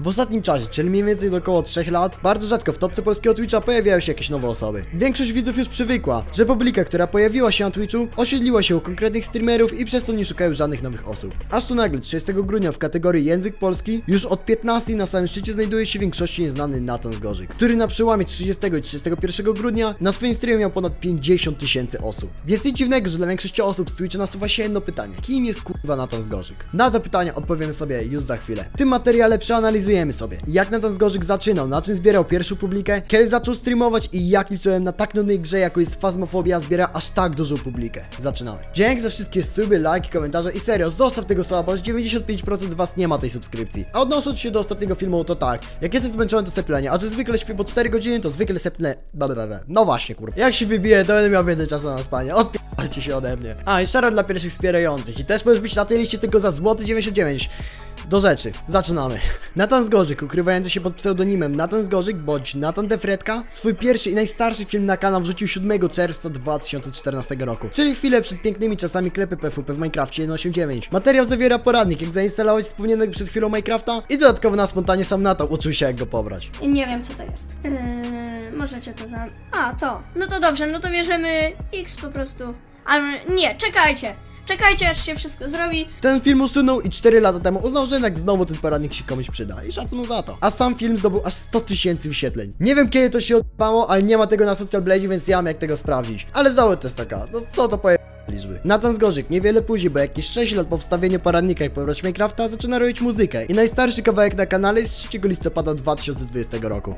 W ostatnim czasie, czyli mniej więcej do około 3 lat, bardzo rzadko w topce polskiego Twitcha pojawiają się jakieś nowe osoby. Większość widzów już przywykła, że publika, która pojawiła się na Twitchu, osiedliła się u konkretnych streamerów i przez to nie szukają żadnych nowych osób. Aż tu nagle 30 grudnia w kategorii język polski już od 15 na samym szczycie znajduje się w większości nieznany Nathan Zgorzyk, który na przełamie 30 i 31 grudnia na swoim streamie miał ponad 50 tysięcy osób. Więc nic dziwnego, że dla większości osób z Twitcha nasuwa się jedno pytanie. Kim jest kurwa Nathan Zgorzyk? Na to pytanie odpowiemy sobie już za chwilę. W tym materiale przeanalizujemy sobie, jak Nathan Zgorzyk zaczynał, na czym zbierał pierwszą publikę, kiedy zaczął streamować i jakim cudem na tak nudnej grze, jaką jest Phasmophobia, zbiera aż tak dużą publikę. Zaczynamy. Dzięki za wszystkie suby, lajki, komentarze i serio, zostaw tego bo już 95% z was nie ma tej subskrypcji. A odnosząc się do ostatniego filmu, to tak, jak jestem zmęczony, to seplenie, a że zwykle śpię po 4 godziny, to zwykle sepnę... No właśnie, kurwa. Jak się wybije, to będę miał więcej czasu na spanie. Odpierdalcie się ode mnie. A, i szaro dla pierwszych wspierających. I też możesz być na tej liście tylko za złoty 99. Do rzeczy, zaczynamy. Nathan Zgorzyk, ukrywający się pod pseudonimem Nathan Zgorzyk bądź Nathan Defredka, swój pierwszy i najstarszy film na kanał wrzucił 7 czerwca 2014 roku, czyli chwilę przed pięknymi czasami klepy PvP w Minecrafcie 1.8.9. Materiał zawiera poradnik, jak zainstalować wspomnianego przed chwilą Minecrafta i dodatkowo na spontanie sam Nathan uczył się jak go pobrać. Nie wiem co to jest. Eee, możecie to za. A, to. No to dobrze, no to bierzemy X po prostu. Ale nie, czekajcie. Czekajcie aż się wszystko zrobi. Ten film usunął i 4 lata temu uznał, że jednak znowu ten poradnik się komuś przyda i szacun za to. A sam film zdobył aż 100 tysięcy wyświetleń. Nie wiem kiedy to się odpało, ale nie ma tego na Social Blade, więc ja mam jak tego sprawdzić. Ale zdały test taka, no co to poje... liczby. Nathan Zgorzyk niewiele później, bo jakieś 6 lat po wstawieniu poradnika jak pobrać Minecrafta, zaczyna robić muzykę. I najstarszy kawałek na kanale jest z 3 listopada 2020 roku.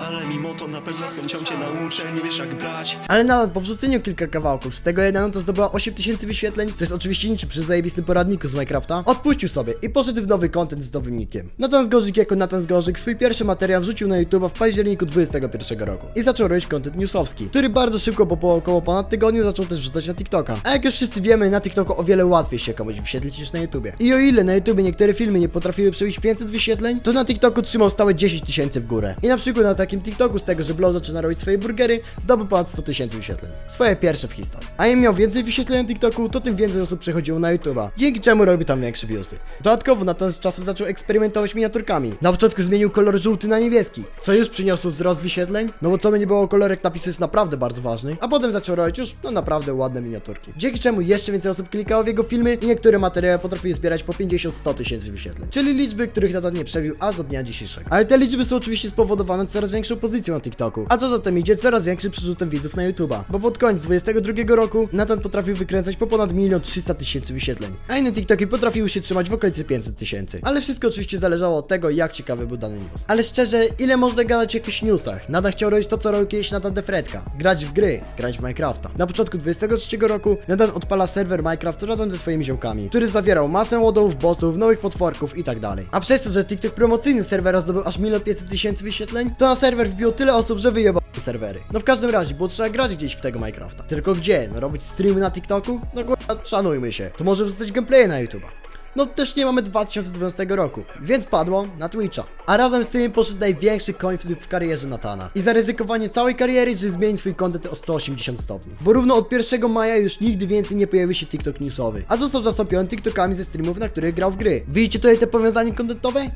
Ale mimo to na pewno z chęcią cię nauczę, nie wiesz jak brać Ale nawet po wrzuceniu kilka kawałków, z tego jedna to zdobyła 8000 wyświetleń, co jest oczywiście niczym przy zajebistym poradniku z Minecrafta, odpuścił sobie i poszedł w nowy content z nowym nickiem. Nathan Zgorzyk jako Nathan Zgorzyk swój pierwszy materiał wrzucił na YouTube w październiku 2021 roku i zaczął robić content newsowski, który bardzo szybko, bo po około ponad tygodniu zaczął też wrzucać na TikToka. A jak już wszyscy wiemy, na TikToku o wiele łatwiej się komuś wyświetlić niż na YouTubie. I o ile na YouTubie niektóre filmy nie potrafiły przebić 500 wyświetleń, to na TikToku trzymał stałe 10 tysięcy w górę. I na przykład na takim TikToku z tego, że Blow zaczyna robić swoje burgery, zdobył ponad 100 tysięcy wyświetleń. Swoje pierwsze w historii. A im miał więcej wyświetleń na TikToku, to tym więcej osób przechodziło na YouTube'a, dzięki czemu robi tam większe viewsy. Dodatkowo Nathan z czasem zaczął eksperymentować miniaturkami. Na początku zmienił kolor żółty na niebieski, co już przyniosło wzrost wyświetleń, no bo co by nie było, kolorek napisu jest naprawdę bardzo ważny, a potem zaczął robić już, no naprawdę ładne miniaturki. Dzięki czemu jeszcze więcej osób klikało w jego filmy i niektóre materiały potrafiły zbierać po 50-100 tysięcy wyświetleń. Czyli liczby, których Nathan nie przebił aż do dnia dzisiejszego. Ale te liczby są oczywiście spowodowane coraz większą pozycją na TikToku, a co za tym idzie, coraz większym przerzutem widzów na YouTube'a. Bo pod koniec 22 roku Nathan potrafił wykręcać po ponad 1 300 tysięcy wyświetleń, a inne TikToki potrafiły się trzymać w okolicy 500 tysięcy. Ale wszystko oczywiście zależało od tego, jak ciekawy był dany news. Ale szczerze, ile można gadać o jakichś newsach? Nathan chciał robić to, co robił kiedyś Nathan Defredka. Grać w gry, grać w Minecrafta. Na początku 23 roku Nathan odpala serwer Minecraft razem ze swoimi ziomkami, który zawierał masę łodów, bossów, nowych potworków i tak. A przez to, że TikTok promocyjny serwera zdobył aż 1 500 tysięcy wyświetleń, to na serwer wbiło tyle osób, że wyjebał serwery. No w każdym razie, było trzeba grać gdzieś w tego Minecrafta. Tylko gdzie? No robić streamy na TikToku? No kurwa, szanujmy się. To może wrzucać gameplaye na YouTube'a. No też nie mamy 2012 roku, więc padło na Twitcha. A razem z tym poszedł największy konflikt w karierze Natana. I zaryzykowanie całej kariery, że zmieni swój content o 180 stopni. Bo równo od 1 maja już nigdy więcej nie pojawi się TikTok newsowy, a został zastąpiony TikTokami ze streamów, na których grał w gry. Widzicie tutaj te powiązanie kontentowe?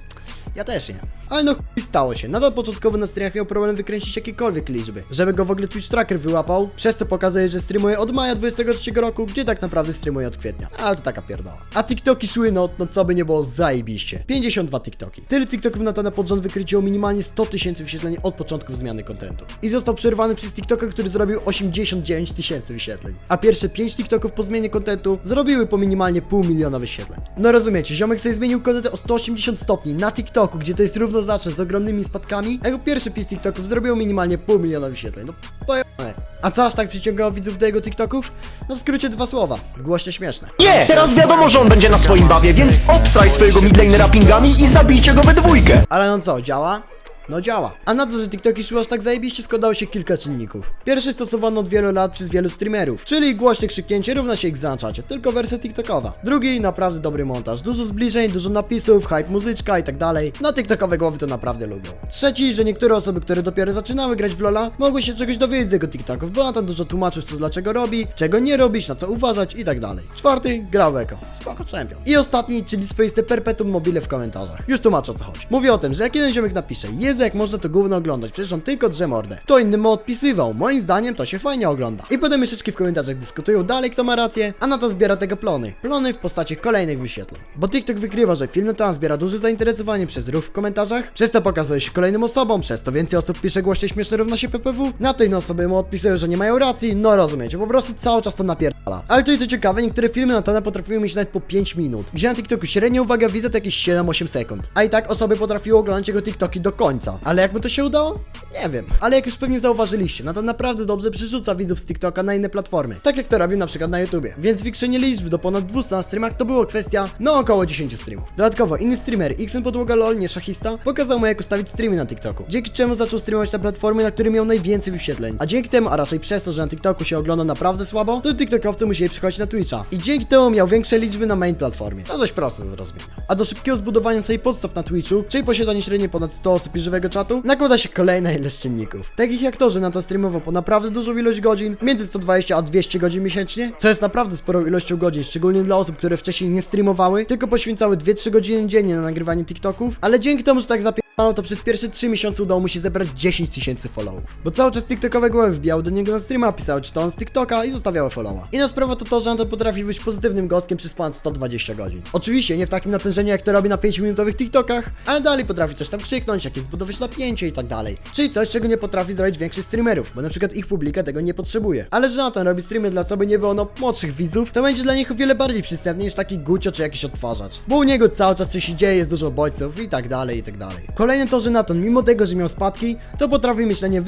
Ja też nie. Ale no chuj stało się. Nadal początkowo na streamach miał problem wykręcić jakiekolwiek liczby. Żeby go w ogóle Twitch Tracker wyłapał, przez to pokazuje, że streamuje od maja 23 roku, gdzie tak naprawdę streamuje od kwietnia. Ale to taka pierdoła. A TikToki szły, no, no co by nie było, zajebiście. 52 TikToki. Tyle TikToków Natana pod rząd wykryciło minimalnie 100 tysięcy wyświetleń od początku zmiany kontentu. I został przerwany przez TikToka, który zrobił 89 tysięcy wyświetleń. A pierwsze 5 TikToków po zmianie kontentu zrobiły po minimalnie pół miliona wyświetleń. No rozumiecie, ziomek sobie zmienił kontent o 180 stopni na TikToku, gdzie to jest równoznaczne z ogromnymi spadkami, a jego pierwszy pis TikToków zrobił minimalnie pół miliona wyświetleń. No pojebane. A co aż tak przyciągało widzów do jego TikToków? No w skrócie dwa słowa. Głośnie śmieszne. Nie! Teraz wiadomo, że on będzie na swoim bawie, więc obstraj swojego midlanera pingami i zabijcie go we dwójkę! Ale no co, działa? No działa. A na to, że TikToki szły aż tak zajebiście składało się kilka czynników. Pierwszy stosowano od wielu lat przez wielu streamerów, czyli głośne krzyknięcie równa się ich zanczacie, tylko wersja TikTokowa. Drugi, naprawdę dobry montaż, dużo zbliżeń, dużo napisów, hype muzyczka i tak dalej. No TikTokowe głowy to naprawdę lubią. Trzeci, że niektóre osoby, które dopiero zaczynały grać w LoL'a, mogły się czegoś dowiedzieć z jego TikToków, bo Natan dużo tłumaczył co dlaczego robi, czego nie robić, na co uważać i tak dalej. Czwarty, grał Eko. Spoko champion. I ostatni, czyli swoiste perpetuum mobile w komentarzach. Już tłumaczę o co chodzi. Mówię o tym, że jak jeden ziomek napisze, Jezu jak można to gówno oglądać, przecież on tylko drze mordę. To inny mu odpisywał, moim zdaniem to się fajnie ogląda. I potem myszyczki w komentarzach dyskutują dalej kto ma rację, a na to zbiera tego plony. Plony w postaci kolejnych wyświetleń. Bo TikTok wykrywa, że film ten zbiera duże zainteresowanie przez ruch w komentarzach, przez to pokazuje się kolejnym osobom, przez to więcej osób pisze głośno śmieszne równa się PPW, na to inne osoby mu odpisują, że nie mają racji, no rozumiecie, po prostu cały czas to napierdala. Ale to jest co ciekawe, niektóre filmy Natana potrafiły mieć nawet po 5 minut, gdzie na TikToku średnia uwaga widza to jakieś 7-8 sekund. A i tak osoby potrafiły oglądać jego TikToki do końca. Ale jak mu to się udało? Nie wiem. Ale jak już pewnie zauważyliście, Natan naprawdę dobrze przerzuca widzów z TikToka na inne platformy. Tak jak to robił na przykład na YouTubie. Więc zwiększenie liczby do ponad 200 na streamach to było kwestia, no około 10 streamów. Dodatkowo inny streamer, Xen Podłoga LOL, nie szachista, pokazał mu jak ustawić streamy na TikToku. Dzięki czemu zaczął streamować na platformy, na których miał najwięcej wyświetleń. A dzięki temu, a raczej przez to, że na TikToku się ogląda naprawdę słabo, to TikTokowcy musieli przychodzić na Twitcha. I dzięki temu miał większe liczby na main platformie. To dość proste do zrozumienia. A do szybkiego zbudowania sobie podstaw na Twitchu, czyli posiadanie średnio ponad 100 osób i żywego czatu, nakłada się kolejna ilość czynników. Takich jak to, że na to streamował po naprawdę dużą ilość godzin, między 120 a 200 godzin miesięcznie, co jest naprawdę sporą ilością godzin, szczególnie dla osób, które wcześniej nie streamowały, tylko poświęcały 2-3 godziny dziennie na nagrywanie TikToków, ale dzięki temu, że tak zapier... to przez pierwsze 3 miesiące udało mu się zebrać 10 tysięcy followów. Bo cały czas TikTokowe głowy wbijały do niego na streama, pisały czy to on z TikToka i zostawiały followa. Inna sprawa to to, że Anton potrafi być pozytywnym gostkiem przez ponad 120 godzin. Oczywiście nie w takim natężeniu jak to robi na 5-minutowych TikTokach, ale dalej potrafi coś tam krzyknąć, jakieś zbudować napięcie i tak dalej. Czyli coś, czego nie potrafi zrobić większość streamerów, bo na przykład ich publika tego nie potrzebuje. Ale że Nathan robi streamy dla by nie było no młodszych widzów, to będzie dla nich o wiele bardziej przystępny niż taki gucio czy jakiś odtwarzacz. Bo u niego cały czas coś się dzieje, jest dużo bodźców i tak dalej, i tak dalej. Kolejne to, że Nathan mimo tego, że miał spadki, to potrafi mieć na nie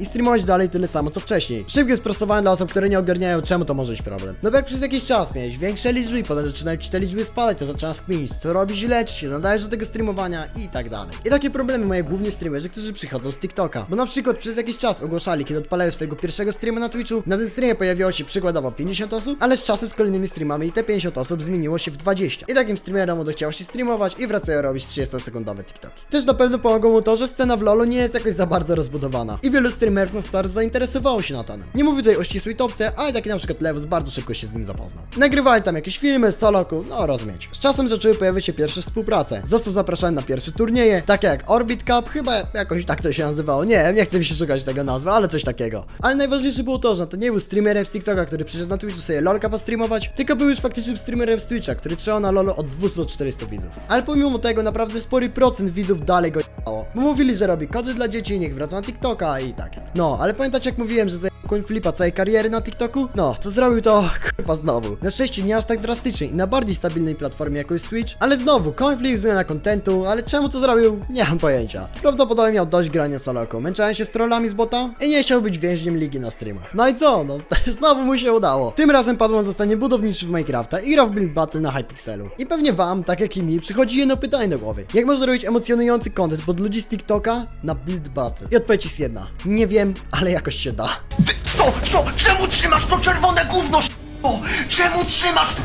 i streamować dalej tyle samo co wcześniej. Szybkie sprostowanie dla osób, które nie ogarniają czemu to może być problem. No bo jak przez jakiś czas miałeś większe liczby i potem zaczynają ci te liczby spadać, to zaczynasz kminić, co robisz źle, czy się nadajesz do tego streamowania i tak dalej. I takie problemy mają głównie streamerzy, którzy przychodzą z TikToka. Bo na przykład przez jakiś czas ogłaszali, kiedy odpalają swojego pierwszego streama na Twitchu, na tym streamie pojawiło się przykładowo 50 osób, ale z czasem z kolejnymi streamami te 50 osób zmieniło się w 20. I takim streamerom odechciało się streamować i wracają robić 30-sekundowe TikToki. Też na pewno pomogło mu to, że scena w LoLu nie jest jakoś za bardzo rozbudowana. I wielu streamerów na start zainteresowało się Natanem. Nie mówię tutaj o ścisłej topce, ale taki na przykład Lewus bardzo szybko się z nim zapoznał. Nagrywali tam jakieś filmy, soloku, no rozumiecie. Z czasem zaczęły pojawiać się pierwsze współprace. Został zapraszany na pierwsze turnieje, takie jak Orbit Cup, chyba jakoś tak to się nazywało. Nie, nie chcę mi się szukać tego nazwy, ale coś takiego. Ale najważniejsze było to, że to nie był streamerem z TikToka, który przyszedł na Twitchu sobie LoLka postreamować, tylko był już faktycznym streamerem z Twitcha, który trzymał na LoLu od 200 do 400 widzów. Ale pomimo tego naprawdę spory procent widzów dalej go. Bo mówili, że robi kody dla dzieci, niech wraca na TikToka i takie. No, ale pamiętacie jak mówiłem, że flipa całej kariery na TikToku? No, to zrobił to kurwa znowu. Na szczęście nie aż tak drastycznie i na bardziej stabilnej platformie jak jest Twitch, ale znowu, coin flip zmiana kontentu, ale czemu to zrobił? Nie mam pojęcia. Prawdopodobnie miał dość grania soloku, męczałem się z trollami z bota i nie chciał być więźniem ligi na streamach. No i co? No, znowu mu się udało. Tym razem padł on zostanie budowniczy w Minecrafta i grał w Build Battle na Hypixelu. I pewnie wam, tak jak i mi, przychodzi jedno pytanie do głowy. Jak można robić emocjonujący content pod ludzi z TikToka na Build Battle? I odpowiedź jest jedna. Nie wiem, ale jakoś się da. Co? Co? Czemu trzymasz to czerwone gówno? Czemu trzymasz?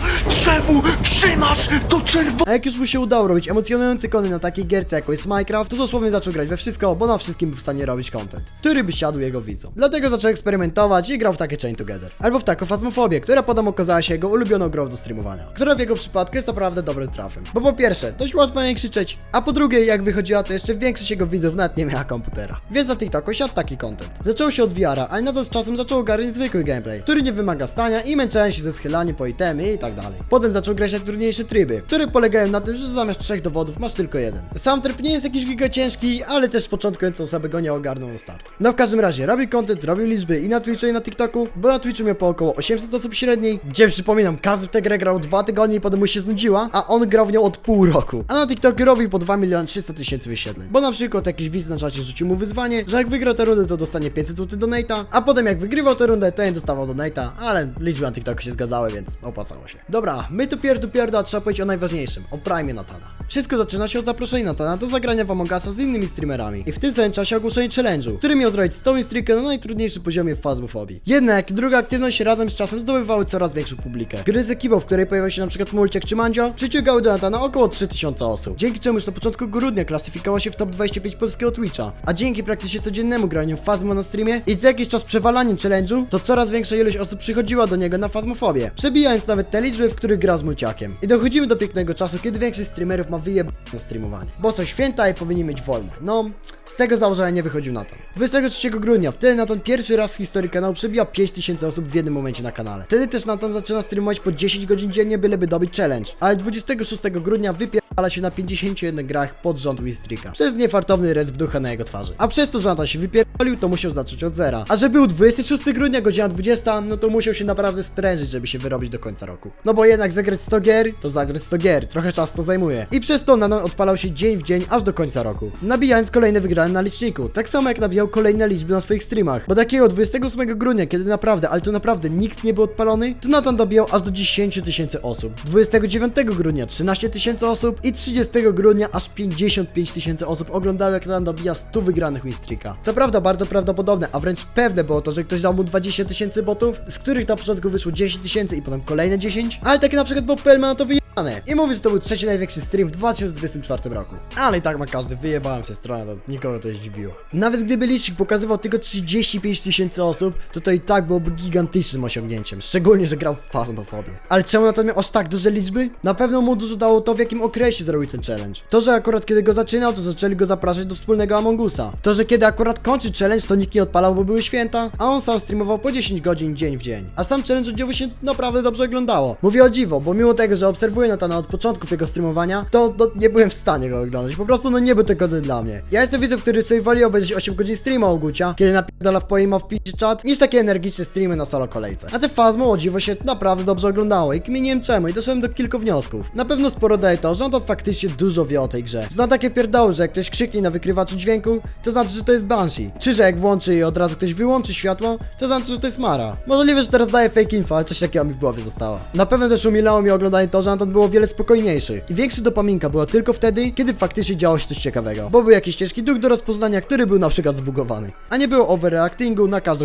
Czemu trzymasz to czerwone? A jak już mu się udało robić emocjonujący kony na takiej gierce jak jest Minecraft, to dosłownie zaczął grać we wszystko, bo na wszystkim był w stanie robić content, który by siadł jego widzom. Dlatego zaczął eksperymentować i grał w takie Chain Together. Albo w taką Fazmofobię, która potem okazała się jego ulubioną grą do streamowania. Która w jego przypadku jest naprawdę dobrym trafem. Bo po pierwsze, dość łatwo nie krzyczeć, a po drugie, jak wychodziła, to jeszcze większość jego widzów nawet nie miała komputera. Więc na TikToku siadł taki content. Zaczął się od VR-a, ale na to z czasem zaczął ogarniać zwykły gameplay, który nie wymaga stania i męczenia się ze schylaniem po itemy i tak dalej. Potem zaczął grać na trudniejsze tryby, które polegają na tym, że zamiast trzech dowodów masz tylko jeden. Sam tryb nie jest jakiś giga ciężki, ale też z początkujące osoby go nie ogarną na start. No w każdym razie, robił content, robił liczby i na Twitchu i na TikToku, bo na Twitchu miał po około 800 osób średniej, gdzie przypominam, każdy w tę grę grał dwa tygodnie i potem mu się znudziła, a on grał w nią od pół roku. A na TikToku robił po 2 miliony 300 tysięcy wyświetleń. Bo na przykład jakiś widz na czacie rzucił mu wyzwanie, że jak wygra tę rundę to dostanie 500 zł donata, a potem jak wygrywał tę rundę to nie dostawał donata, ale liczby na TikToku tak się zgadzały, więc opłacało się. Dobra, my tu pierdu pierda, trzeba powiedzieć o najważniejszym, o Prime Natana. Wszystko zaczyna się od zaproszenia Natana do zagrania w Among Usa z innymi streamerami i w tym samym czasie ogłoszenie challenge'u, który miał zrobić Stone Streakę na najtrudniejszym poziomie w Fazmofobii. Jedna jak i druga aktywność razem z czasem zdobywały coraz większą publikę. Gry z ekipą, w której pojawiał się przykład Mulciak czy Mandzio, przyciągały do Natana około 3000 osób, dzięki czemu już na początku grudnia klasyfikował się w top 25 polskiego Twitcha, a dzięki praktycznie codziennemu graniu w Fazmo na streamie i co jakiś czas przewalaniem challenge'u, to coraz większa ilość osób przychodziła do niego na Fazmofobię, przebijając nawet te liczby, w których gra z Mulciakiem. I dochodzimy do pięknego czasu, kiedy większość streamerów ma wyjeb na streamowanie, bo są święta i powinni mieć wolne. No, z tego założenia nie wychodził Natan. 23 grudnia, wtedy Natan pierwszy raz w historii kanału przebija 5000 osób w jednym momencie na kanale. Wtedy też Natan zaczyna streamować po 10 godzin dziennie, byleby dobyć challenge, ale 26 grudnia wypierdala się na 51 grach pod rząd Winstreaka. Przez niefartowny rez w ducha na jego twarzy. A przez to, że Natan się wypierdolił, to musiał zacząć od zera. A że był 26 grudnia, godzina 20, no to musiał się naprawdę sprężyć, żeby się wyrobić do końca roku. No bo jednak zagrać 100 gier, to zagrać 100 gier. Trochę czasu to zajmuje. I przez to Natan odpalał się dzień w dzień, aż do końca roku. Nabijając kolejne wygrane na liczniku. Tak samo jak nabijał kolejne liczby na swoich streamach. Bo takiego 28 grudnia, kiedy naprawdę, ale to naprawdę nikt nie był odpalony, to Natan dobijał aż do 10 tysięcy osób. 29 grudnia 13 tysięcy osób i 30 grudnia aż 55 tysięcy osób oglądały jak Natan dobija 100 wygranych Mistrika. Co prawda bardzo prawdopodobne, a wręcz pewne było to, że ktoś dał mu 20 tysięcy botów, z których na początku wyszło 10 tysięcy i potem kolejne 10, ale takie na przykład Bob Pellman to wyjebane. I mówi, że to był trzeci największy stream w 2024 roku. Ale i tak ma każdy, wyjebałem tę stronę, to nikogo to nie zdziwiło. Nawet gdyby licznik pokazywał tylko 35 tysięcy osób, to to i tak byłoby gigantycznym osiągnięciem, szczególnie, że grał w Phasmofobię. Ale czemu na to miał aż tak duże liczby? Na pewno mu dużo dało to, w jakim okresie zrobił ten challenge. To, że akurat kiedy go zaczynał, to zaczęli go zapraszać do wspólnego Among Usa. To, że kiedy akurat kończy challenge, to nikt nie odpalał, bo były święta, a on sam streamował po 10 godzin dzień w dzień. A sam challenge od się naprawdę dobrze oglądało. Mówię o dziwo, bo mimo tego, że obserwuję Natana od początków jego streamowania, to, to nie byłem w stanie go oglądać. Po prostu no nie był to kody dla mnie. Ja jestem widzem, który sobie woli obejrzeć 8 godzin streama u Gucia, kiedy napierdala w poima w picie czat, niż takie energiczne streamy na solo kolejce. A te Fazmo o dziwo się naprawdę dobrze oglądało i kminiłem czemu i doszedłem do kilku wniosków. Na pewno sporo daje to, że on to faktycznie dużo wie o tej grze. Zna takie pierdoły, że jak ktoś krzyknie na wykrywaczu dźwięku, to znaczy, że to jest Banshee. Czy że jak włączy i od razu ktoś wyłączy światło, to znaczy, że to jest Mara. Możliwe, że teraz daje fake info, ale coś takiego mi w głowie zostało. Na pewno też umilało mi oglądanie to, że Anton było wiele spokojniejszy i większy dopaminka była tylko wtedy, kiedy faktycznie działo się coś ciekawego. Bo był jakiś ciężki duch do rozpoznania, który był na przykład zbugowany. A nie było overreactingu na każdą.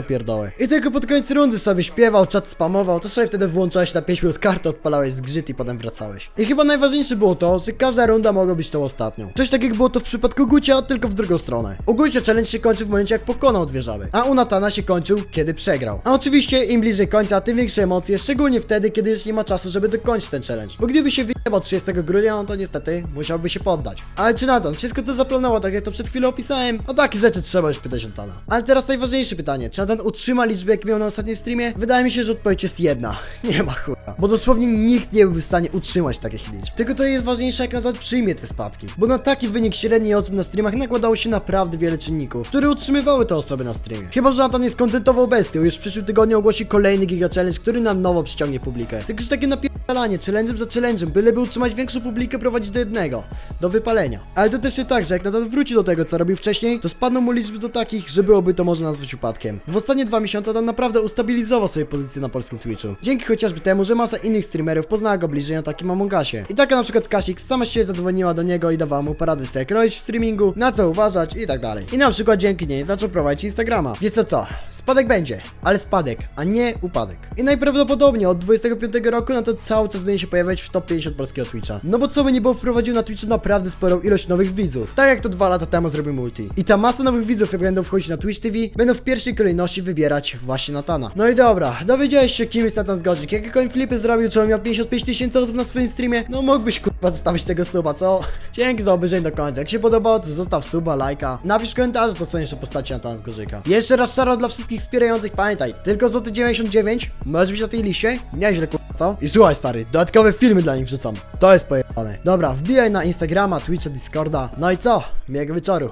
I tylko pod koniec rundy sobie śpiewał, czat spamował, to sobie wtedy włączałeś na 5 minut kartę, odpalałeś zgrzyt i potem wracałeś. I chyba najważniejsze było to, że każda runda mogła być tą ostatnią. Coś takiego było to w przypadku Gucia, tylko w drugą stronę. U Gucia challenge się kończy w momencie jak pokonał dwie żaby, a u Natana się kończył, kiedy przegrał. A oczywiście im bliżej końca, tym większe emocje, szczególnie wtedy, kiedy już nie ma czasu, żeby dokończyć ten challenge. Bo gdyby się wyjebał 30 grudnia, no to niestety musiałby się poddać. Ale czy Natan wszystko to zaplanował, tak jak to przed chwilą opisałem? O takie rzeczy trzeba już pytać Natana. Ale teraz najważniejsze pytanie, czy Natan utrzyma liczbę, jakie miał na ostatnim streamie? Wydaje mi się, że odpowiedź jest jedna. Nie ma chuja. Bo dosłownie nikt nie byłby w stanie utrzymać takich liczb. Tylko to jest ważniejsze, jak Natan przyjmie te spadki. Bo na taki wynik średniej osób na streamach nakładało się naprawdę wiele czynników, które utrzymywały te osoby na streamie. Chyba, że Natan jest kontentową bestią, już w przyszłym tygodniu ogłosi kolejny giga challenge, który na nowo przyciągnie publikę. Także takie napierdalanie, challenge'em za challenge'em, byleby utrzymać większą publikę, prowadzi do jednego, do wypalenia. Ale to też jest tak, że jak Natan wróci do tego, co robił wcześniej, to spadną mu liczby do takich, że byłoby to można nazwać upadkiem. W ostatnie dwa miesiące Natan naprawdę ustabilizował sobie pozycję na polskim Twitchu. Dzięki chociażby temu, że masa innych streamerów poznała go bliżej na takim Among Usie. I taka na przykład Kasik sama się zadzwoniła do niego i dawała mu porady co jak robić w streamingu, na co uważać i tak dalej. I na przykład dzięki niej zaczął prowadzić Instagrama. Wiesz co co? Spadek będzie, ale spadek, a nie upadek. I najprawdopodobniej od 25 roku na to cały czas będzie się pojawiać w top 50 polskiego Twitcha. No bo co by nie było wprowadził na Twitchu naprawdę sporą ilość nowych widzów. Tak jak to dwa lata temu zrobił Multi. I ta masa nowych widzów, jak będą wchodzić na Twitch TV, będą w pierwszej kolejności wybierać właśnie Natana. No i dobra, dowiedziałeś się kim jest Natan Zgodzik, jakie coin flipy zrobił, czemu miał 55 tysięcy osób na swoim streamie? No mógłbyś kurwa zostawić tego suba, co? Dzięki za obejrzenie do końca. Jak się podobało, to zostaw suba, lajka. Napisz komentarz, to są jeszcze postaci Natana Zgorzyka. Jeszcze raz szaro dla wszystkich wspierających, pamiętaj, tylko złoty 99, możesz być na tej liście, nieźle kurwa, co? I słuchaj stary, dodatkowe filmy dla nich wrzucam. To jest pojebane. Dobra, wbijaj na Instagrama, Twitcha, Discorda. No i co? Miłego wieczoru.